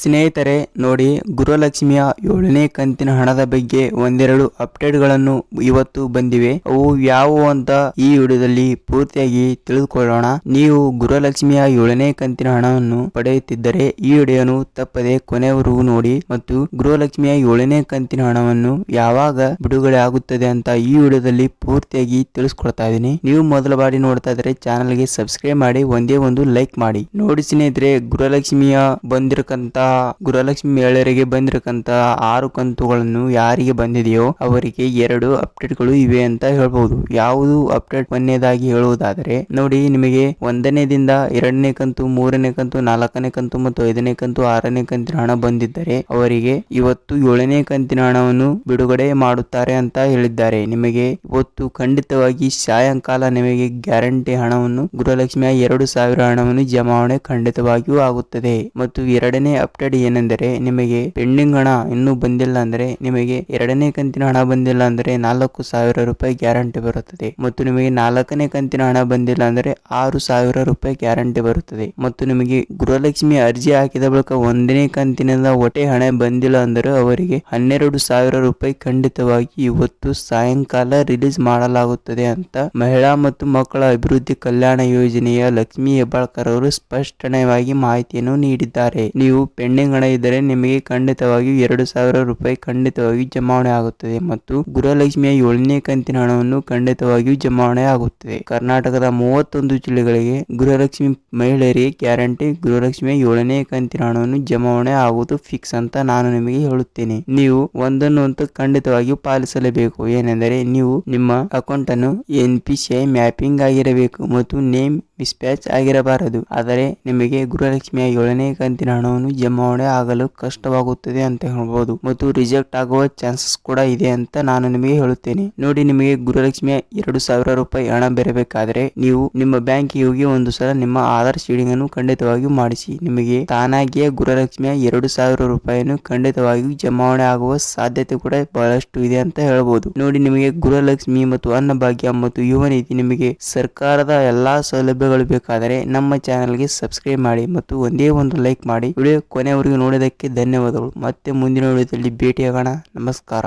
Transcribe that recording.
ಸ್ನೇಹಿತರೆ, ನೋಡಿ ಗುರುಲಕ್ಷ್ಮಿಯ ಏಳನೇ ಕಂತಿನ ಹಣದ ಬಗ್ಗೆ ಒಂದೆರಡು ಅಪ್ಡೇಟ್ಗಳನ್ನು ಇವತ್ತು ಬಂದಿವೆ. ಅವು ಯಾವುವು ಅಂತ ಈ ವಿಡಿಯೋದಲ್ಲಿ ಪೂರ್ತಿಯಾಗಿ ತಿಳಿದುಕೊಳ್ಳೋಣ. ನೀವು ಗುರುಲಕ್ಷ್ಮಿಯ ಏಳನೇ ಕಂತಿನ ಹಣವನ್ನು ಪಡೆಯುತ್ತಿದ್ದರೆ, ಈ ವಿಡಿಯೋನು ತಪ್ಪದೆ ಕೊನೆವರೆಗೂ ನೋಡಿ ಮತ್ತು ಗೃಹಲಕ್ಷ್ಮಿಯ ಏಳನೇ ಕಂತಿನ ಹಣವನ್ನು ಯಾವಾಗ ಬಿಡುಗಡೆ ಆಗುತ್ತದೆ ಅಂತ ಈ ವಿಡಿಯೋದಲ್ಲಿ ಪೂರ್ತಿಯಾಗಿ ತಿಳಿಸ್ಕೊಡ್ತಾ ಇದ್ದೀನಿ. ನೀವು ಮೊದಲ ಬಾರಿ ನೋಡ್ತಾ ಇದ್ರೆ ಚಾನಲ್ಗೆ ಸಬ್ಸ್ಕ್ರೈಬ್ ಮಾಡಿ, ಒಂದೇ ಒಂದು ಲೈಕ್ ಮಾಡಿ. ನೋಡಿ ಸ್ನೇಹಿತರೆ, ಗೃಹಲಕ್ಷ್ಮಿಯ ಬಂದಿರಕಂತ ಗೃಹಲಕ್ಷ್ಮಿ ಮಹಿಳೆಯರಿಗೆ ಬಂದಿರಕಂತ ಆರು ಕಂತುಗಳನ್ನು ಯಾರಿಗೆ ಬಂದಿದೆಯೋ ಅವರಿಗೆ ಎರಡು ಅಪ್ಡೇಟ್ಗಳು ಇವೆ ಅಂತ ಹೇಳಬಹುದು ಯಾವುದು ಅಪ್ಡೇಟ್? ಒಂದನೇದಾಗಿ ಹೇಳುವುದಾದರೆ, ನೋಡಿ ನಿಮಗೆ ಒಂದನೇದಿಂದ ಎರಡನೇ ಕಂತು, ಮೂರನೇ ಕಂತು, ನಾಲ್ಕನೇ ಕಂತು ಮತ್ತು ಐದನೇ ಕಂತು, ಆರನೇ ಕಂತಿನ ಹಣ ಬಂದಿದ್ದರೆ ಅವರಿಗೆ ಇವತ್ತು ಏಳನೇ ಕಂತಿನ ಹಣವನ್ನು ಬಿಡುಗಡೆ ಮಾಡುತ್ತಾರೆ ಅಂತ ಹೇಳಿದ್ದಾರೆ. ನಿಮಗೆ ಇವತ್ತು ಖಂಡಿತವಾಗಿ ಸಾಯಂಕಾಲ ನಿಮಗೆ ಗ್ಯಾರಂಟಿ ಹಣವನ್ನು, ಗೃಹಲಕ್ಷ್ಮಿಯ ಎರಡು ಸಾವಿರ ಹಣವನ್ನು ಜಮಾವಣೆ ಖಂಡಿತವಾಗಿಯೂ ಆಗುತ್ತದೆ. ಮತ್ತು ಎರಡನೇ ಅಪ್ಡೇಟ್ ಏನೆಂದರೆ ನಿಮಗೆ ಪೆಂಡಿಂಗ್ ಹಣ ಇನ್ನೂ ಬಂದಿಲ್ಲ ಅಂದರೆ ನಿಮಗೆ ಎರಡನೇ ಕಂತಿನ ಹಣ ಬಂದಿಲ್ಲ ಅಂದರೆ ನಾಲ್ಕು ಸಾವಿರ ರೂಪಾಯಿ ಗ್ಯಾರಂಟಿ ಬರುತ್ತದೆ. ಮತ್ತು ನಿಮಗೆ ನಾಲ್ಕನೇ ಕಂತಿನ ಹಣ ಬಂದಿಲ್ಲ ಅಂದರೆ ಆರು ಸಾವಿರ ರೂಪಾಯಿ ಗ್ಯಾರಂಟಿ ಬರುತ್ತದೆ. ಮತ್ತು ನಿಮಗೆ ಗೃಹಲಕ್ಷ್ಮಿ ಅರ್ಜಿ ಹಾಕಿದ ಬಳಿಕ ಒಂದನೇ ಕಂತಿನಿಂದ ಒಟ್ಟೆ ಹಣ ಬಂದಿಲ್ಲ ಅಂದರೆ ಅವರಿಗೆ ಹನ್ನೆರಡು ಸಾವಿರ ರೂಪಾಯಿ ಖಂಡಿತವಾಗಿ ಇವತ್ತು ಸಾಯಂಕಾಲ ರಿಲೀಸ್ ಮಾಡಲಾಗುತ್ತದೆ ಅಂತ ಮಹಿಳಾ ಮತ್ತು ಮಕ್ಕಳ ಅಭಿವೃದ್ಧಿ ಕಲ್ಯಾಣ ಯೋಜನೆಯ ಲಕ್ಷ್ಮಿ ಹೆಬ್ಬಾಳ್ಕರ್ ಅವರು ಸ್ಪಷ್ಟನೆಯಾಗಿ ಮಾಹಿತಿಯನ್ನು ನೀಡಿದ್ದಾರೆ. ನೀವು ಪೆಂಡಿಂಗ್ ಹಣ ಇದ್ದರೆ ನಿಮಗೆ ಖಂಡಿತವಾಗಿಯೂ ಎರಡು ಸಾವಿರ ರೂಪಾಯಿ ಖಂಡಿತವಾಗಿ ಜಮಾವಣೆ ಆಗುತ್ತದೆ ಮತ್ತು ಗೃಹಲಕ್ಷ್ಮಿಯ ಏಳನೇ ಕಂತಿನ ಹಣವನ್ನು ಖಂಡಿತವಾಗಿಯೂ ಜಮಾವಣೆ ಆಗುತ್ತದೆ. ಕರ್ನಾಟಕದ ಮೂವತ್ತೊಂದು ಜಿಲ್ಲೆಗಳಿಗೆ ಗೃಹಲಕ್ಷ್ಮಿ ಮಹಿಳೆಯರಿಗೆ ಗ್ಯಾರಂಟಿ ಗೃಹಲಕ್ಷ್ಮಿಯ ಏಳನೇ ಕಂತಿನ ಹಣವನ್ನು ಜಮಾವಣೆ ಆಗುವುದು ಫಿಕ್ಸ್ ಅಂತ ನಾನು ನಿಮಗೆ ಹೇಳುತ್ತೇನೆ. ನೀವು ಒಂದನ್ನು ಅಂತೂ ಖಂಡಿತವಾಗಿಯೂ ಪಾಲಿಸಲೇಬೇಕು. ಏನೆಂದರೆ ನೀವು ನಿಮ್ಮ ಅಕೌಂಟ್ ಅನ್ನು N P C I mapping ಆಗಿರಬೇಕು ಮತ್ತು ನೇಮ್ ಮಿಸ್ಪ್ಯಾಚ್ ಆಗಿರಬಾರದು. ಆದರೆ ನಿಮಗೆ ಗೃಹಲಕ್ಷ್ಮಿಯ ಏಳನೇ ಕಂತಿನ ಹಣವನ್ನು ಜಮಾವಣೆ ಆಗಲು ಕಷ್ಟವಾಗುತ್ತದೆ ಅಂತ ಹೇಳ್ಬೋದು. ಮತ್ತು ರಿಜೆಕ್ಟ್ ಆಗುವ ಚಾನ್ಸಸ್ ಕೂಡ ಇದೆ ಅಂತ ನಾನು ನಿಮಗೆ ಹೇಳುತ್ತೇನೆ. ನೋಡಿ, ನಿಮಗೆ ಗೃಹಲಕ್ಷ್ಮಿಯ ಎರಡು ಸಾವಿರ ರೂಪಾಯಿ ಹಣ ಬೆರಬೇಕಾದ್ರೆ ನೀವು ನಿಮ್ಮ ಬ್ಯಾಂಕಿಗೆ ಹೋಗಿ ಒಂದು ಸಲ ನಿಮ್ಮ ಆಧಾರ್ ಶೀಡಿಂಗ್ ಅನ್ನು ಖಂಡಿತವಾಗಿಯೂ ಮಾಡಿಸಿ. ನಿಮಗೆ ತಾನಾಗಿಯೇ ಗೃಹಲಕ್ಷ್ಮಿಯ ಎರಡು ಸಾವಿರ ರೂಪಾಯಿಯನ್ನು ಖಂಡಿತವಾಗಿಯೂ ಜಮಾವಣೆ ಆಗುವ ಸಾಧ್ಯತೆ ಕೂಡ ಬಹಳಷ್ಟು ಇದೆ ಅಂತ ಹೇಳಬಹುದು ನೋಡಿ, ನಿಮಗೆ ಗೃಹಲಕ್ಷ್ಮಿ ಮತ್ತು ಅನ್ನಭಾಗ್ಯ ಮತ್ತು ಯುವ ನಿಧಿ ನಿಮಗೆ ಸರ್ಕಾರದ ಎಲ್ಲಾ ಸೌಲಭ್ಯಗಳು ಬೇಕಾದರೆ ನಮ್ಮ ಚಾನೆಲ್ಗೆ ಸಬ್ಸ್ಕ್ರೈಬ್ ಮಾಡಿ ಮತ್ತು ಒಂದೇ ಒಂದು ಲೈಕ್ ಮಾಡಿ. ವಿಡಿಯೋ ಕೊನೆವರೆಗೂ ನೋಡೋದಕ್ಕೆ ಧನ್ಯವಾದಗಳು. ಮತ್ತೆ ಮುಂದಿನ ವಿಡಿಯೋದಲ್ಲಿ ಭೇಟಿಯಾಗೋಣ. ನಮಸ್ಕಾರ.